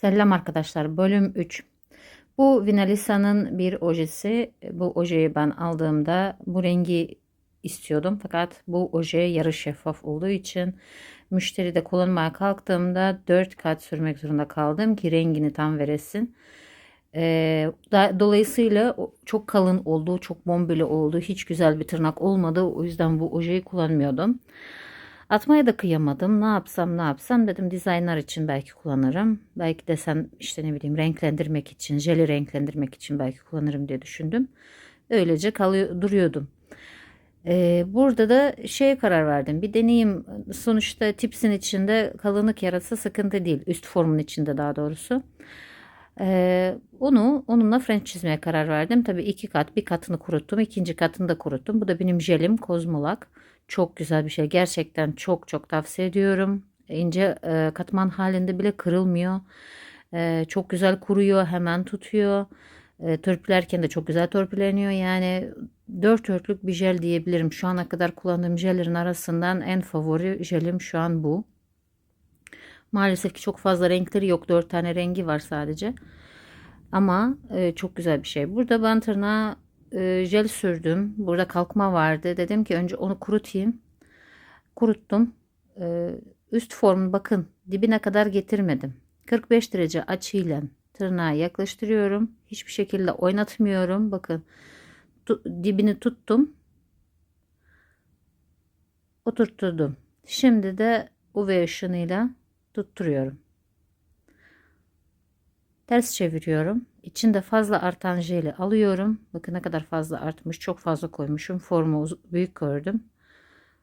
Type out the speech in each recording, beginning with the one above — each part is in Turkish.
Selam arkadaşlar bölüm 3. Bu Vinalisa'nın bir ojesi. Bu ojeyi ben aldığımda bu rengi istiyordum. Fakat bu oje yarı şeffaf olduğu için müşteride kullanmaya kalktığımda 4 kat sürmek zorunda kaldım ki rengini tam veresin. Ee, dolayısıyla çok kalın oldu, çok bombeli oldu. Hiç güzel bir tırnak olmadı. O yüzden bu ojeyi kullanmıyordum. Atmaya da kıyamadım. Ne yapsam ne yapsam dedim designer için belki kullanırım. Belki desen işte ne bileyim renklendirmek için, jeli renklendirmek için belki kullanırım diye düşündüm. Öylece kalıyor, duruyordum. Ee, burada da şeye karar verdim. Bir deneyim. Sonuçta tipsin içinde kalınlık yaratsa sıkıntı değil. Üst formun içinde daha doğrusu. Ee, onu onunla French çizmeye karar verdim. Tabii iki kat. Bir katını kuruttum. ikinci katını da kuruttum. Bu da benim jelim Kozmolak. Çok güzel bir şey. Gerçekten çok çok tavsiye ediyorum. İnce e, katman halinde bile kırılmıyor. E, çok güzel kuruyor. Hemen tutuyor. E, törpülerken de çok güzel törpüleniyor. Yani dört örtlük bir jel diyebilirim. Şu ana kadar kullandığım jellerin arasından en favori jelim şu an bu. Maalesef ki çok fazla renkleri yok. Dört tane rengi var sadece. Ama e, çok güzel bir şey. Burada ben tırnağa e, jel sürdüm. Burada kalkma vardı. Dedim ki önce onu kurutayım. Kuruttum. E, üst formu bakın dibine kadar getirmedim. 45 derece açıyla tırnağı yaklaştırıyorum. Hiçbir şekilde oynatmıyorum. Bakın tu- dibini tuttum. Oturtturdum. Şimdi de UV ışınıyla tutturuyorum. Ters çeviriyorum. İçinde fazla artan jeli alıyorum. Bakın ne kadar fazla artmış. Çok fazla koymuşum. Formu büyük gördüm.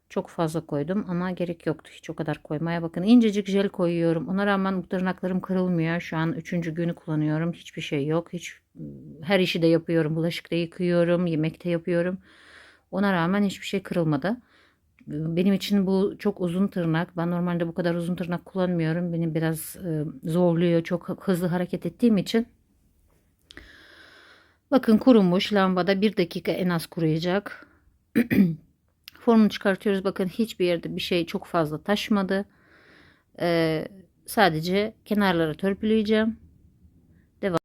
Çok fazla koydum ama gerek yoktu hiç o kadar koymaya. Bakın incecik jel koyuyorum. Ona rağmen bu tırnaklarım kırılmıyor. Şu an üçüncü günü kullanıyorum. Hiçbir şey yok. Hiç her işi de yapıyorum. Bulaşık da yıkıyorum. Yemek de yapıyorum. Ona rağmen hiçbir şey kırılmadı. Benim için bu çok uzun tırnak. Ben normalde bu kadar uzun tırnak kullanmıyorum. Beni biraz e, zorluyor. Çok hızlı hareket ettiğim için. Bakın kurumuş. Lambada bir dakika en az kuruyacak. Formunu çıkartıyoruz. Bakın hiçbir yerde bir şey çok fazla taşmadı. Ee, sadece kenarları törpüleyeceğim.